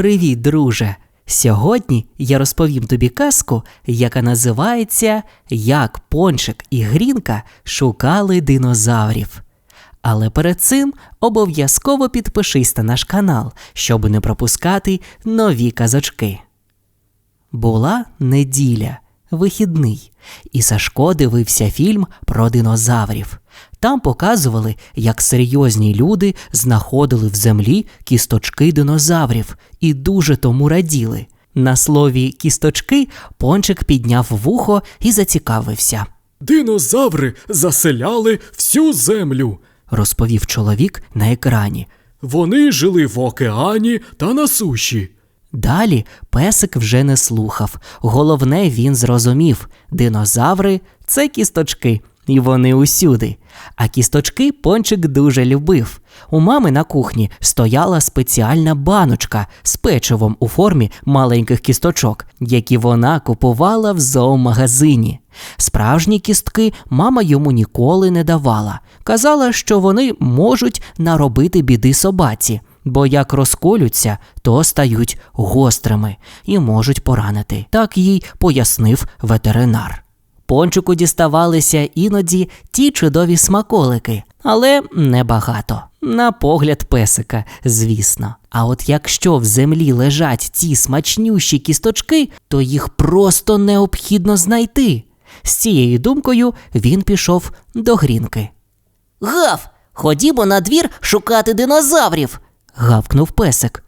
Привіт, друже! Сьогодні я розповім тобі казку, яка називається Як Пончик і Грінка шукали динозаврів. Але перед цим обов'язково підпишись на наш канал, щоб не пропускати нові казочки. Була неділя, вихідний, і Сашко дивився фільм про динозаврів. Там показували, як серйозні люди знаходили в землі кісточки динозаврів і дуже тому раділи. На слові кісточки пончик підняв вухо і зацікавився, Динозаври заселяли всю землю. розповів чоловік на екрані. Вони жили в океані та на суші. Далі песик вже не слухав. Головне він зрозумів: динозаври це кісточки, і вони усюди. А кісточки пончик дуже любив. У мами на кухні стояла спеціальна баночка з печивом у формі маленьких кісточок, які вона купувала в зоомагазині. Справжні кістки мама йому ніколи не давала. Казала, що вони можуть наробити біди собаці, бо як розколються, то стають гострими і можуть поранити. Так їй пояснив ветеринар. Пончику діставалися іноді ті чудові смаколики, але небагато. На погляд песика, звісно. А от якщо в землі лежать ці смачнющі кісточки, то їх просто необхідно знайти. З цією думкою він пішов до грінки. Гав, ходімо на двір шукати динозаврів. Гавкнув песик.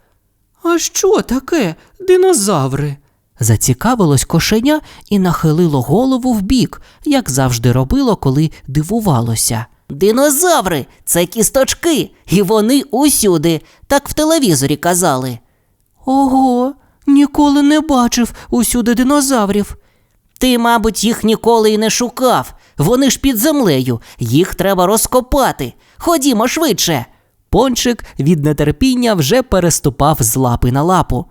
А що таке, динозаври? Зацікавилось кошеня і нахилило голову вбік, як завжди робило, коли дивувалося. Динозаври це кісточки, і вони усюди, так в телевізорі казали. Ого, ніколи не бачив усюди динозаврів. Ти, мабуть, їх ніколи і не шукав. Вони ж під землею, їх треба розкопати. Ходімо швидше. Пончик від нетерпіння вже переступав з лапи на лапу.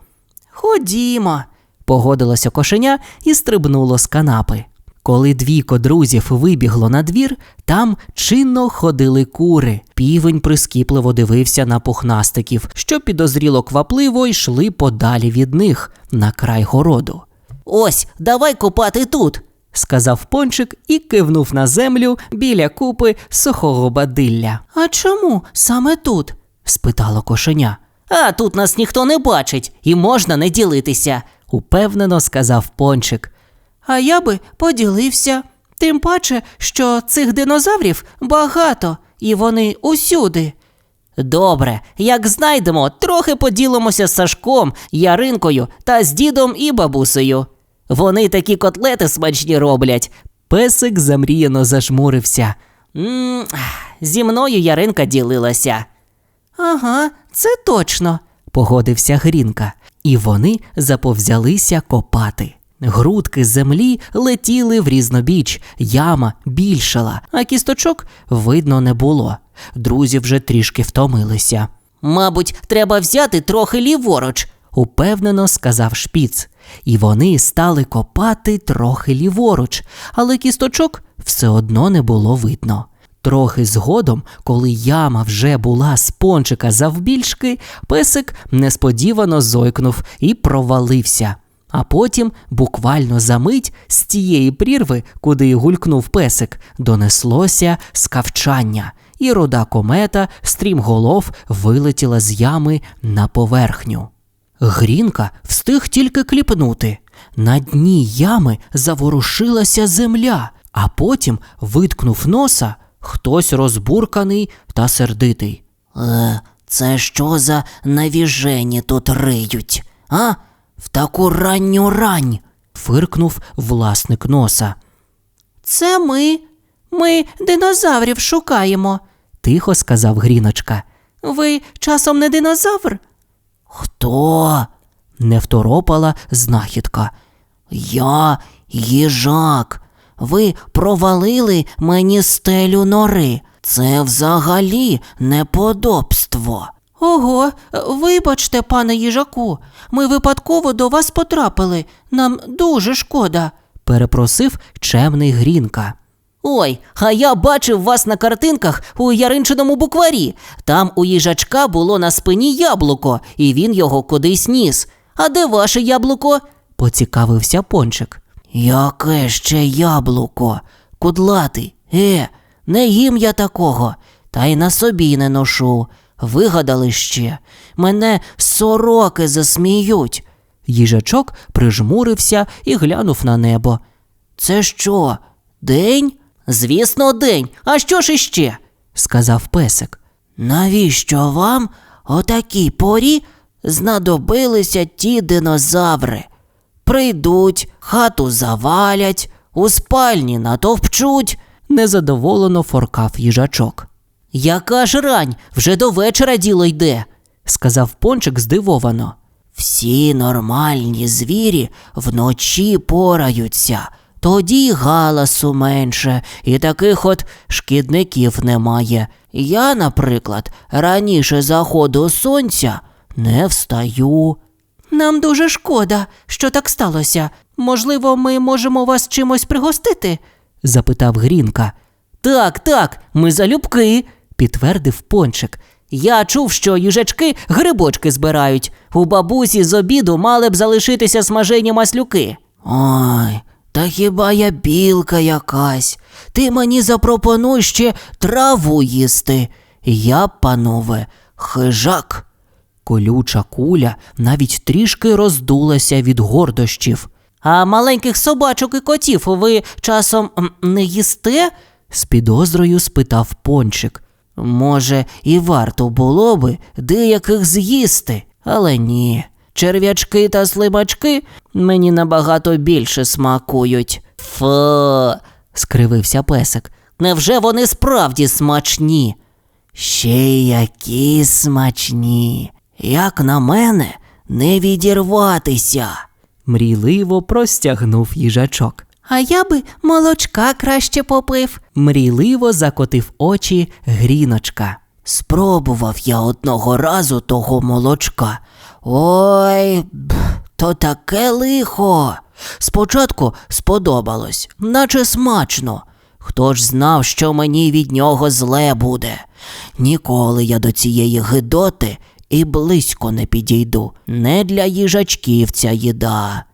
Ходімо, погодилося кошеня і стрибнуло з канапи. Коли двійко друзів вибігло на двір, там чинно ходили кури. Півень прискіпливо дивився на пухнастиків, що підозріло квапливо йшли подалі від них на край городу. Ось, давай копати тут. сказав пончик і кивнув на землю біля купи сухого бадилля. А чому саме тут? спитало кошеня. А тут нас ніхто не бачить, і можна не ділитися. Упевнено сказав пончик. А я би поділився. Тим паче, що цих динозаврів багато, і вони усюди. Добре, як знайдемо, трохи поділимося з Сашком, Яринкою та з дідом і бабусею. Вони такі котлети смачні роблять. Песик замріяно зажмурився. зі мною Яринка ділилася. Ага, це точно, погодився Грінка, і вони заповзялися копати. Грудки землі летіли в різнобіч, яма більшала, а кісточок видно не було. Друзі вже трішки втомилися. Мабуть, треба взяти трохи ліворуч. упевнено сказав шпіц. І вони стали копати трохи ліворуч, але кісточок все одно не було видно. Трохи згодом, коли яма вже була з пончика завбільшки, песик несподівано зойкнув і провалився. А потім, буквально за мить, з тієї прірви, куди гулькнув песик, донеслося скавчання, і рода комета стрімголов вилетіла з ями на поверхню. Грінка встиг тільки кліпнути. На дні ями заворушилася земля, а потім виткнув носа хтось розбурканий та сердитий. Е, це що за навіжені тут риють? А? В таку ранню рань. Фиркнув власник носа. Це ми. Ми динозаврів шукаємо, тихо сказав Гріночка. Ви часом не динозавр? Хто? не второпала знахідка. Я їжак. Ви провалили мені стелю нори. Це взагалі неподобство. Ого, вибачте, пане їжаку, ми випадково до вас потрапили. Нам дуже шкода, перепросив чемний Грінка. Ой, а я бачив вас на картинках у яринчиному букварі. Там у їжачка було на спині яблуко, і він його кудись ніс. А де ваше яблуко? Поцікавився пончик. Яке ще яблуко? Кудлатий. Е, не їм я такого, та й на собі не ношу. Вигадали ще. Мене сороки засміють. Їжачок прижмурився і глянув на небо. Це що? День? Звісно, день. А що ж іще? Сказав песик. Навіщо вам о такій порі знадобилися ті динозаври? Прийдуть, хату завалять, у спальні натовпчуть. Незадоволено форкав їжачок. Яка ж рань, вже до вечора діло йде. Сказав пончик здивовано. Всі нормальні звірі вночі пораються, тоді галасу менше, і таких от шкідників немає. Я, наприклад, раніше заходу сонця не встаю. Нам дуже шкода, що так сталося. Можливо, ми можемо вас чимось пригостити? запитав Грінка. Так, так, ми залюбки, Підтвердив пончик. Я чув, що їжачки грибочки збирають. У бабусі з обіду мали б залишитися смажені маслюки. Ой, та хіба я білка якась? Ти мені запропонуй ще траву їсти. Я, панове, хижак. Колюча куля навіть трішки роздулася від гордощів. А маленьких собачок і котів ви часом не їсте? З підозрою спитав пончик. Може, і варто було би деяких з'їсти, але ні. Черв'ячки та слимачки мені набагато більше смакують. Фу, скривився песик. невже вони справді смачні? Ще які смачні. Як на мене, не відірватися. Мрійливо простягнув їжачок. А я би молочка краще попив. Мрійливо закотив очі гріночка. Спробував я одного разу того молочка. Ой, б, то таке лихо. Спочатку сподобалось, наче смачно. Хто ж знав, що мені від нього зле буде? Ніколи я до цієї гидоти і близько не підійду. Не для їжачків ця їда.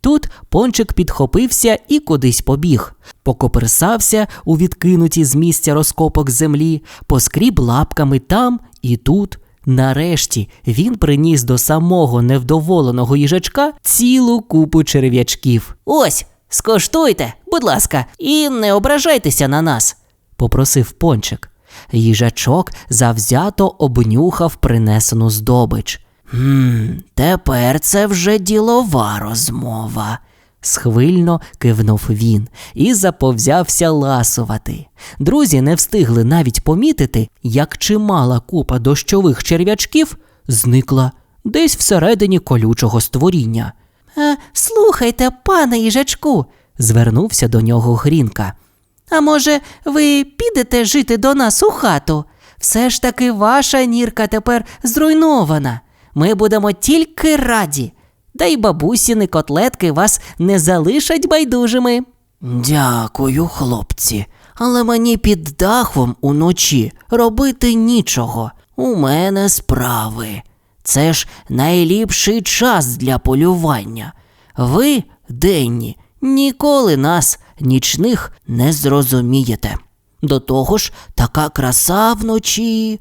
Тут пончик підхопився і кудись побіг, покоперсався у відкинуті з місця розкопок землі, поскріб лапками там і тут. Нарешті він приніс до самого невдоволеного їжачка цілу купу черв'ячків. Ось, скоштуйте, будь ласка, і не ображайтеся на нас. попросив пончик. Їжачок завзято обнюхав принесену здобич. Хм, тепер це вже ділова розмова. Схвильно кивнув він і заповзявся ласувати. Друзі не встигли навіть помітити, як чимала купа дощових черв'ячків зникла десь всередині колючого створіння. Е, слухайте, пане їжачку, Звернувся до нього Грінка. А може, ви підете жити до нас у хату? Все ж таки ваша нірка тепер зруйнована. Ми будемо тільки раді. Да й бабусіни котлетки вас не залишать байдужими. Дякую, хлопці, але мені під дахом уночі робити нічого. У мене справи. Це ж найліпший час для полювання. Ви, денні, ніколи нас, нічних, не зрозумієте. До того ж, така краса вночі.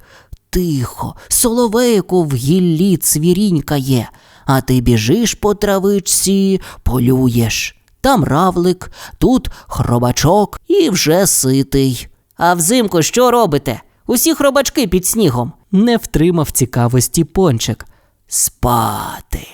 Тихо, соловейку в гіллі цвірінькає, а ти біжиш по травичці, полюєш. Там равлик, тут хробачок і вже ситий. А взимку що робите? Усі хробачки під снігом. Не втримав цікавості пончик. Спати.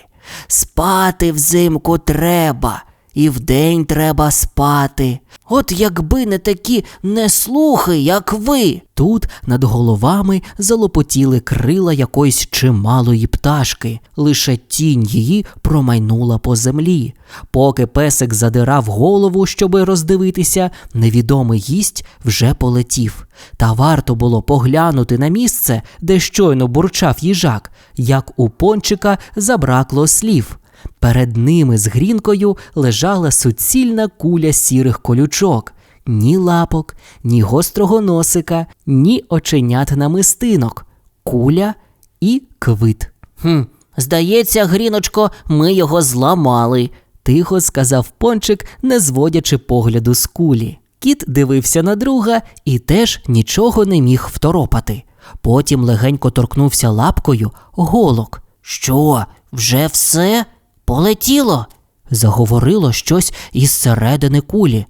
Спати взимку треба, і вдень треба спати. От якби не такі неслухи, як ви. Тут над головами залопотіли крила якоїсь чималої пташки, лише тінь її промайнула по землі. Поки песик задирав голову, щоби роздивитися, невідомий гість вже полетів. Та варто було поглянути на місце, де щойно бурчав їжак, як у пончика забракло слів. Перед ними з грінкою лежала суцільна куля сірих колючок. ні лапок, ні гострого носика, ні оченят намистинок, куля і квит. Хм, здається, Гріночко, ми його зламали. Тихо сказав пончик, не зводячи погляду з кулі. Кіт дивився на друга і теж нічого не міг второпати. Потім легенько торкнувся лапкою голок. Що, вже все? Полетіло? Заговорило щось із середини кулі.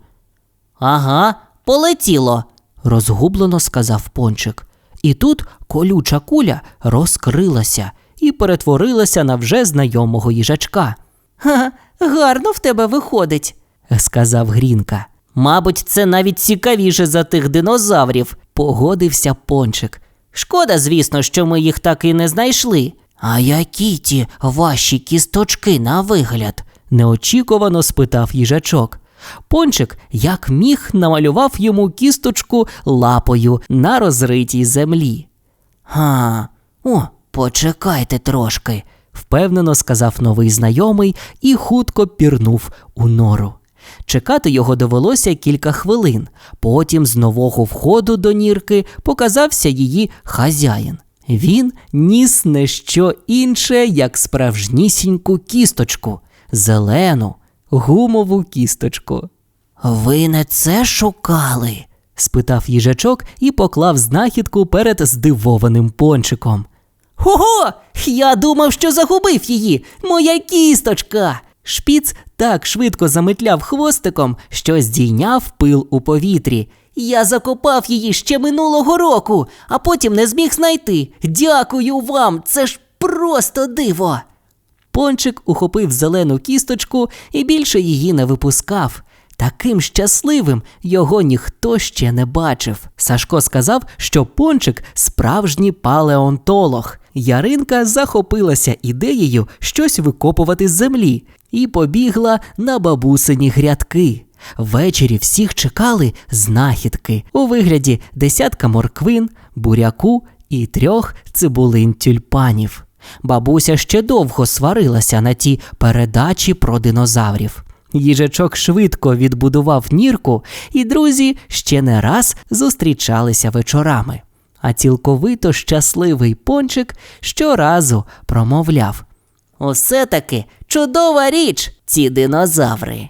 Ага, полетіло. розгублено сказав пончик. І тут колюча куля розкрилася і перетворилася на вже знайомого їжачка, Ха, гарно в тебе виходить. сказав Грінка. Мабуть, це навіть цікавіше за тих динозаврів. Погодився пончик. Шкода, звісно, що ми їх так і не знайшли. А які ті ваші кісточки на вигляд? неочікувано спитав їжачок. Пончик, як міг, намалював йому кісточку лапою на розритій землі. Га, о, почекайте трошки. впевнено сказав новий знайомий і хутко пірнув у нору. Чекати його довелося кілька хвилин. Потім з нового входу до нірки показався її хазяїн. Він ніс не що інше, як справжнісіньку кісточку, зелену, гумову кісточку. Ви не це шукали? спитав їжачок і поклав знахідку перед здивованим пончиком. Ого! Я думав, що загубив її. Моя кісточка. Шпіц так швидко заметляв хвостиком, що здійняв пил у повітрі. Я закопав її ще минулого року, а потім не зміг знайти. Дякую вам, це ж просто диво. Пончик ухопив зелену кісточку і більше її не випускав. Таким щасливим його ніхто ще не бачив. Сашко сказав, що пончик справжній палеонтолог. Яринка захопилася ідеєю щось викопувати з землі і побігла на бабусині грядки. Ввечері всіх чекали знахідки у вигляді десятка морквин, буряку і трьох цибулин тюльпанів. Бабуся ще довго сварилася на ті передачі про динозаврів. Їжачок швидко відбудував нірку, і друзі ще не раз зустрічалися вечорами. А цілковито щасливий пончик щоразу промовляв. Усе таки чудова річ, ці динозаври.